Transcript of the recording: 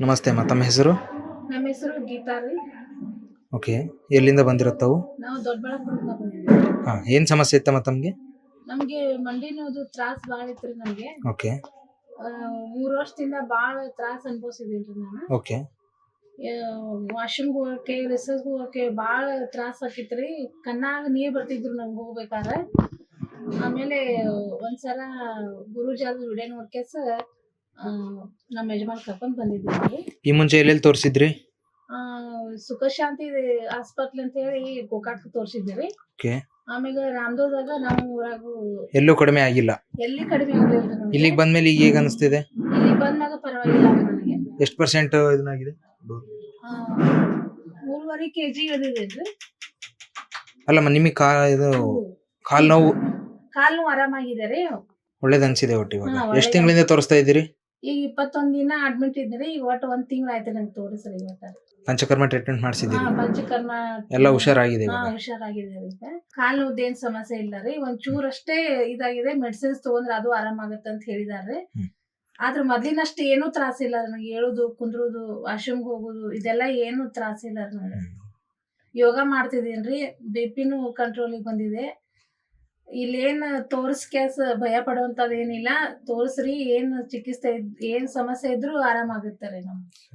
ನಮಸ್ತೆ ಅಮ್ಮ ತಮ್ಮ ಹೆಸರು? ನಮ್ಮ ಹೆಸರು ಗೀತಾ ರೀ. ಓಕೆ ಎಲ್ಲಿಂದ ಬಂದಿರುತ್ತವು ನಾವು ದೊಡ್ಡಬಳ್ಳಾಪುರದಿಂದ ಬಂದಿದ್ದೀವಿ. ಹಾಂ ಏನು ಸಮಸ್ಯೆ ಇತ್ತಮ್ಮ ತಮಗೆ? ನಮಗೆ ಮಂಡಿ ನೋವು ತ್ರಾಸ ಭಾಳ ರೀ ನಮಗೆ. ಓಕೆ. ಮೂರು ವರ್ಷದಿಂದ ಭಾಳ ತ್ರಾಸ ಅನುಭವಿಸಿದ್ದೀನಿ ರೀ ನಾನು. ಓಕೆ. ವಾಶ್ರೂಮ್ಗೆ ಹೋಗೋಕೆ ರಿಸರ್ಚ್ಗೆ ಹೋಗೋಕೆ ಭಾಳ ತ್ರಾಸ ರೀ. ಕಣ್ಣಾಗ ನೀರು ಬರ್ತಿದ್ರು ನಂಗೆ ಹೋಗ್ಬೇಕಾದ್ರೆ. ಆಮೇಲೆ ಒಂದ್ಸಲ ಗುರುಜಾದ ವಿಡಿಯೋ ನೋಡ್ಕೇಸ ನಮ್ಮ ಯಜಮಾನ್ ಕರ್ಕೊಂಡ್ ಬಂದಿದ್ದೀವಿ ಈ ಮುಂಚೆ ಎಲ್ಲೆಲ್ಲಿ ತೋರಿಸಿದ್ರಿ? ಆ, ಸುಖಶಾಂತಿ ಆಸ್ಪತ್ರೆ ಅಂತ ಹೇಳಿ ಗೋಕಾಕ್ ತೋರಿಸಿದ್ದೀವಿ. ಓಕೆ. ಆಮೇಲೆ ರಾಮದುರ್ದಾಗ ನಮ್ಮ ಊರಾಗ ಎಲ್ಲೂ ಕಡಿಮೆ ಆಗಿಲ್ಲ? ಎಲ್ಲಿ ಕಡಿಮೆ ಆಗ್ಲಿಲ್ಲ. ಇಲ್ಲಿಗೆ ಬಂದ್ಮೇಲೆ ಈಗ ಹೇಗೆ ಅನಿಸ್ತಿದೆ? ಇಲ್ಲಿ ಬಂದಾಗ ಪರವಾಗಿಲ್ಲ ನನಗೆ ಎಷ್ಟು ಪರ್ಸೆಂಟ್ ಇದನ್ನಾಗಿದೆ ಆ, ಮೂರುವರೆ ಕೆ ಜಿ ಇಳಿದಿದ್ರಿ ಅಲ್ಲಮ್ಮ ನಿಮಗೆ ಕಾ ಇದು ಕಾಲು ನೋವು ಕಾಲು ನೋವು ಆರಾಮಾಗಿದೆ ರೀ ಒಳ್ಳೇದು ಅನ್ಸಿದೆ ಒಟ್ಟು ಇವಾಗ. ಹಾ, ಎಷ್ಟು ತಿಂಗಳಿಂದ ತೋರಿಸ್ತಾ ಇದ್ದೀರಿ? ಈಗ ಇಪ್ಪತ್ತೊಂದ್ ದಿನ ಅಡ್ಮಿಟ್ ಇದ್ರಿ ಈಗ ಒಟ್ಟು ಒಂದ್ ತಿಂಗಳ ಆಯ್ತು ನಂಗೆ ತೋರಿಸ್ರಿ ಇವತ್ತ. ಪಂಚಕರ್ಮ ಟ್ರೀಟ್ಮೆಂಟ್ ಹಾ ಮಾಡಿಸಿದ್ದೀರಿ ಪಂಚಕರ್ಮ ಎಲ್ಲ ಹುಷಾರಾಗಿದೆ ಹಾ ಇವಾಗ ಹುಷಾರಾಗಿದೆ ಈಗ ಕಾಲು ನೋವ್ದೇನ್ ಸಮಸ್ಯೆ ಇಲ್ಲ ರೀ. ಒಂದ್ ಚೂರ್ ಅಷ್ಟೇ ಇದಾಗಿದೆ ಮೆಡಿಸಿನ್ಸ್ ತಗೊಂಡ್ರೆ ಅದು ಆರಾಮಾಗತ್ತೆ ಅಂತ ಹೇಳಿದಾರೆ ಹ್ಮ್. ಆದ್ರೆ ಮೊದ್ಲಿನಷ್ಟು ಏನೂ ತ್ರಾಸ ಇಲ್ಲ ನನಗೆ. ಹೇಳುದು ಕುಂದ್ರುದು ವಾಶ್ರೂಮ್ಗೆ ಹೋಗುದು ಇದೆಲ್ಲ ಏನು ತ್ರಾಸ ಇಲ್ಲ ನನಗೆ. ಯೋಗ ಮಾಡ್ತಿದ್ದೀನ್ರಿ ಬಿ ಪಿನೂ ಕಂಟ್ರೋಲಿಗೆ ಬಂದಿದೆ. ಇಲ್ಲೇನ್ ತೋರಿಸ್ಕ್ಯಾಸ ಭಯ ಪಡುವಂಥದ್ದು ಏನಿಲ್ಲ. ತೋರಿಸ್ರಿ ಏನ್ ಚಿಕಿತ್ಸೆ ಏನು ಸಮಸ್ಯೆ ಇದ್ರೂ ಆರಾಮಾಗುತ್ತಾರೆ ನಮ್ಗೆ.